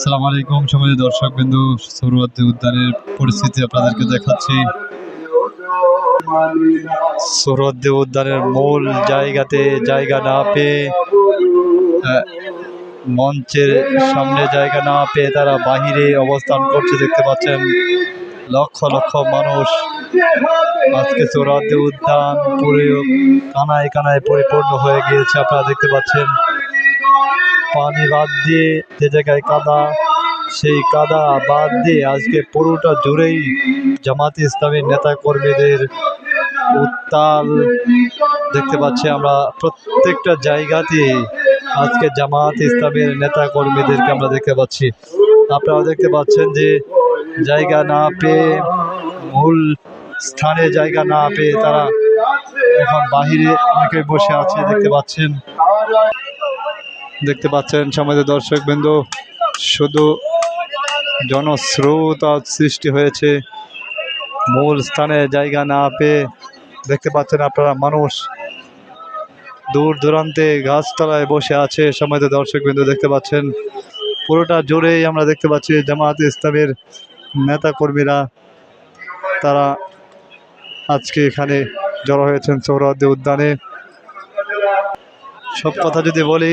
সালাম আলাইকুম সময় দর্শক বিন্দু সৌরবাদ্দি উদ্যানের পরিস্থিতি আপনাদেরকে দেখাচ্ছি। সৌরবাদ্দি উদ্যানের মূল জায়গাতে জায়গা না পেয়ে মঞ্চের সামনে জায়গা না পেয়ে তারা বাহিরে অবস্থান করছে, দেখতে পাচ্ছেন লক্ষ লক্ষ মানুষ। আজকে সৌরবাদ্দি উদ্যান পুরো কানায় কানায় পরিপূর্ণ হয়ে গিয়েছে, আপনারা দেখতে পাচ্ছেন। পানি বাদ দিয়ে যে জায়গায় কাদা, সেই কাদা বাদ দিয়ে আজকে পুরোটা জুড়েই জামাত ইসলামের নেতা কর্মীদের উত্তাল দেখতে পাচ্ছি আমরা। প্রত্যেকটা জায়গাতে আজকে জামাত ইসলামের নেতা কর্মীদেরকে আমরা দেখতে পাচ্ছি। আপনারা দেখতে পাচ্ছেন যে জায়গা না পেয়ে, মূল স্থানে জায়গা না পেয়ে তারা এখন বাহিরে অনেকে বসে আছে, দেখতে পাচ্ছেন। দেখতে পাচ্ছেন সমাজের দর্শক বিন্দু শুধু জনস্রোত আজ সৃষ্টি হয়েছে। মূল স্থানে জায়গা না পেয়ে দেখতে পাচ্ছেন আপনারা মানুষ দূর দূরান্তে গাছতলায় বসে আছে সমাজের দর্শক বিন্দু দেখতে পাচ্ছেন। পুরোটা জোরেই আমরা দেখতে পাচ্ছি জামাত ইসলামের নেতা কর্মীরা তারা আজকে এখানে জড়ো হয়েছেন সৌরদ্দি উদ্যানে। সব কথা যদি বলি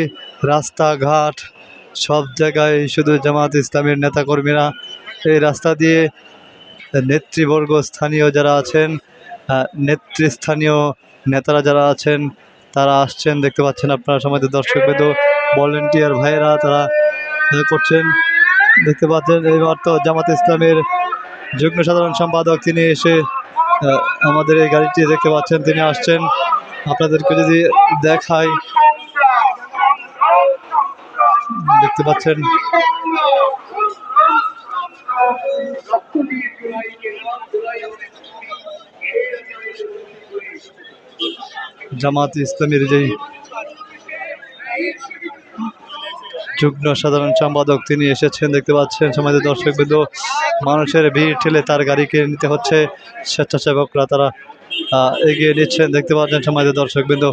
রাস্তাঘাট, সব জায়গায় শুধু জামাত ইসলামের নেতাকর্মীরা এই রাস্তা দিয়ে নেতৃবর্গ স্থানীয় যারা আছেন নেতৃস্থানীয় নেতারা যারা আছেন, তারা আসছেন। দেখতে পাচ্ছেন আপনারা সমাজে দর্শক বেদ ভলেন্টিয়ার ভাইয়েরা তারা করছেন। দেখতে পাচ্ছেন এইবার তো জামাত ইসলামের যুগ্ম সাধারণ সম্পাদক তিনি এসে আমাদের এই গাড়িটি দেখতে পাচ্ছেন, তিনি আসছেন। আপনাদেরকে যদি দেখাই দেখতে পাচ্ছেন। জামাত ইসলামের যেই যুগ্ম সাধারণ সম্পাদক তিনি এসেছেন, দেখতে পাচ্ছেন সমাজের দর্শক বিন্দু মানুষের ভিড় ঠেলে তার গাড়ি গাড়িকে নিতে হচ্ছে। স্বেচ্ছাসেবকরা তারা এগিয়ে নিচ্ছেন, দেখতে পাচ্ছেন সমাজের দর্শক বিন্দু